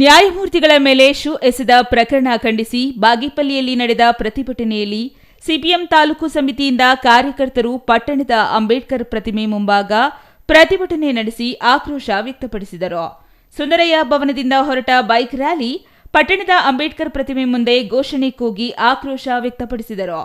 ನ್ಯಾಯಮೂರ್ತಿಗಳ ಮೇಲೆ ಶೂ ಎಸೆದ ಪ್ರಕರಣ ಖಂಡಿಸಿ ಬಾಗೇಪಲ್ಲಿಯಲ್ಲಿ ನಡೆದ ಪ್ರತಿಭಟನೆಯಲ್ಲಿ ಸಿಪಿಎಂ ತಾಲೂಕು ಸಮಿತಿಯಿಂದ ಕಾರ್ಯಕರ್ತರು ಪಟ್ಟಣದ ಅಂಬೇಡ್ಕರ್ ಪ್ರತಿಮೆ ಮುಂಭಾಗ ಪ್ರತಿಭಟನೆ ನಡೆಸಿ ಆಕ್ರೋಶ ವ್ಯಕ್ತಪಡಿಸಿದರು. ಸುಂದರಯ್ಯ ಭವನದಿಂದ ಹೊರಟ ಬೈಕ್ ರ್ಯಾಲಿ ಪಟ್ಟಣದ ಅಂಬೇಡ್ಕರ್ ಪ್ರತಿಮೆ ಮುಂದೆ ಘೋಷಣೆ ಕೂಗಿ ಆಕ್ರೋಶ ವ್ಯಕ್ತಪಡಿಸಿದರು.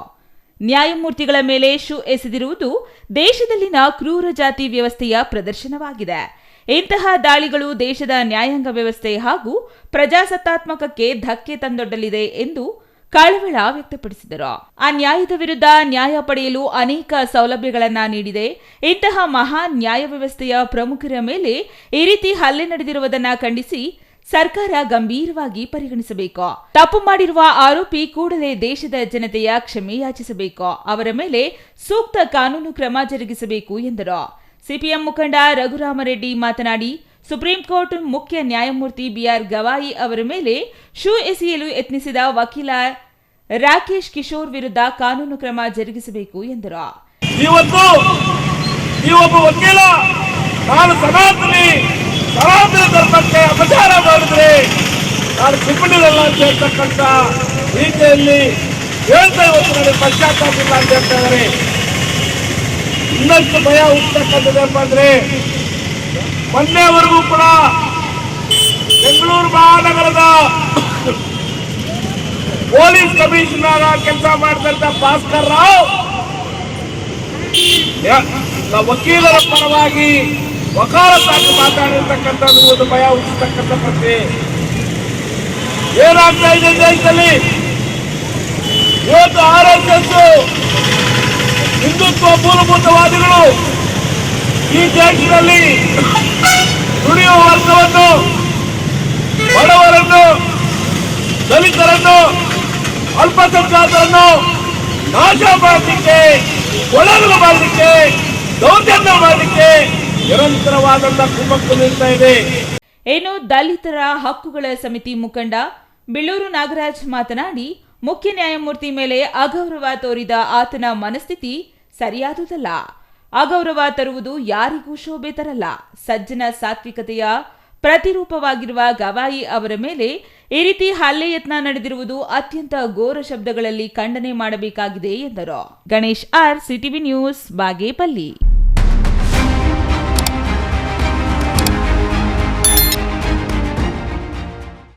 ನ್ಯಾಯಮೂರ್ತಿಗಳ ಮೇಲೆ ಶೂ ಎಸೆದಿರುವುದು ದೇಶದಲ್ಲಿನ ಕ್ರೂರ ಜಾತಿ ವ್ಯವಸ್ಥೆಯ ಪ್ರದರ್ಶನವಾಗಿದೆ. ಇಂತಹ ದಾಳಿಗಳು ದೇಶದ ನ್ಯಾಯಾಂಗ ವ್ಯವಸ್ಥೆ ಹಾಗೂ ಪ್ರಜಾಸತ್ತಾತ್ಮಕಕ್ಕೆ ಧಕ್ಕೆ ತಂದೊಡ್ಡಲಿದೆ ಎಂದು ಕಳವಳ ವ್ಯಕ್ತಪಡಿಸಿದರು. ಆ ನ್ಯಾಯದ ವಿರುದ್ಧ ನ್ಯಾಯ ಪಡೆಯಲು ಅನೇಕ ಸೌಲಭ್ಯಗಳನ್ನು ನೀಡಿದೆ. ಇಂತಹ ಮಹಾನ್ ನ್ಯಾಯ ವ್ಯವಸ್ಥೆಯ ಪ್ರಮುಖರ ಮೇಲೆ ಈ ರೀತಿ ಹಲ್ಲೆ ನಡೆದಿರುವುದನ್ನು ಖಂಡಿಸಿ ಸರ್ಕಾರ ಗಂಭೀರವಾಗಿ ಪರಿಗಣಿಸಬೇಕು. ತಪ್ಪು ಮಾಡಿರುವ ಆರೋಪಿ ಕೂಡಲೇ ದೇಶದ ಜನತೆಯ ಕ್ಷಮೆ ಯಾಚಿಸಬೇಕು. ಅವರ ಮೇಲೆ ಸೂಕ್ತ ಕಾನೂನು ಕ್ರಮ ಜರುಗಿಸಬೇಕು ಎಂದರು. ಸಿಪಿಎಂ ಮುಖಂಡ ರಘುರಾಮರೆಡ್ಡಿ ಮಾತನಾಡಿ, ಸುಪ್ರೀಂ ಕೋರ್ಟ್ ಮುಖ್ಯ ನ್ಯಾಯಮೂರ್ತಿ ಬಿಆರ್ ಗವಾಯಿ ಅವರ ಮೇಲೆ ಶೂ ಎಸೆಯಲು ಯತ್ನಿಸಿದ ವಕೀಲ ರಾಕೇಶ್ ಕಿಶೋರ್ ವಿರುದ್ಧ ಕಾನೂನು ಕ್ರಮ ಜರುಗಿಸಬೇಕು ಎಂದರು. ನಾನು ಸನಾತನಿ ಸನಾತನ ಧರ್ಮಕ್ಕೆ ಅಪಚಾರ ಅಂತ ಹೇಳ್ತಕ್ಕಂಥ ರೀತಿಯಲ್ಲಿ ಹೇಳ್ತಾ ಇವತ್ತು ನನಗೆ ಪಶ್ಚಾತ್ತಾಪ ಅಂತ ಹೇಳ್ತಾರೆ ಇನ್ನಷ್ಟು ಭಯ ಹುಟ್ಟತಕ್ಕಂಥದ್ದೇನಪ್ಪ ಅಂದ್ರೆ ಮೊನ್ನೆವರೆಗೂ ಕೂಡ ಬೆಂಗಳೂರು ಮಹಾನಗರದ ಪೊಲೀಸ್ ಕಮಿಷನರ್ ಕೆಲಸ ಮಾಡ್ತಂತ ಭಾಸ್ಕರ್ ರಾವ್ ವಕೀಲರ ಪರವಾಗಿ ವಕಾಲತ್ತಾಗಿ ಮಾತಾಡಿರ್ತಕ್ಕಂಥದ್ದು ಒಂದು ಭಯ ಹುಟ್ಟಿಸ್ತಕ್ಕಂಥ ಪ್ರಶ್ನೆ ಏನಾಗ್ತಾ ಇದೆ ದೇಶದಲ್ಲಿ? ಇವತ್ತು ಆರ್ ಎಸ್ ಎಸ್ ಹಿಂದುತ್ವ ಮೂಲಭೂತವಾದಿಗಳು ಈ ದೇಶದಲ್ಲಿ ದುಡಿಯುವ ವರ್ಗವನ್ನು, ಬಡವರನ್ನು, ದಲಿತರನ್ನು, ಅಲ್ಪಸಂಖ್ಯಾತರನ್ನು ನಾಶ ಮಾಡಲಿಕ್ಕೆ, ಕೊಳಲು ಮಾಡಲಿಕ್ಕೆ, ದೌರ್ಜನ್ಯ ಮಾಡಲಿಕ್ಕೆ ನಿರಂತರವಾದಂತಹ ಕುಮ್ಮಕ್ಕು ನಿಲ್ತಾ ಇದೆ. ಏನು ದಲಿತರ ಹಕ್ಕುಗಳ ಸಮಿತಿ ಮುಖಂಡ ಬಿಳ್ಳೂರು ನಾಗರಾಜ್ ಮಾತನಾಡಿ, ಮುಖ್ಯ ನ್ಯಾಯಮೂರ್ತಿ ಮೇಲೆ ಅಗೌರವ ತೋರಿದ ಆತನ ಮನಸ್ಥಿತಿ ಸರಿಯಾದುದಲ್ಲ. ಅಗೌರವ ತರುವುದು ಯಾರಿಗೂ ಶೋಭೆ ತರಲ್ಲ. ಸಜ್ಜನ ಸಾತ್ವಿಕತೆಯ ಪ್ರತಿರೂಪವಾಗಿರುವ ಗವಾಯಿ ಅವರ ಮೇಲೆ ಈ ರೀತಿ ಹಲ್ಲೆ ಯತ್ನ ನಡೆದಿರುವುದು ಅತ್ಯಂತ ಘೋರ ಶಬ್ದಗಳಲ್ಲಿ ಖಂಡನೆ ಮಾಡಬೇಕಾಗಿದೆ ಎಂದರು. Ganesh R CTV news, Bagepalli.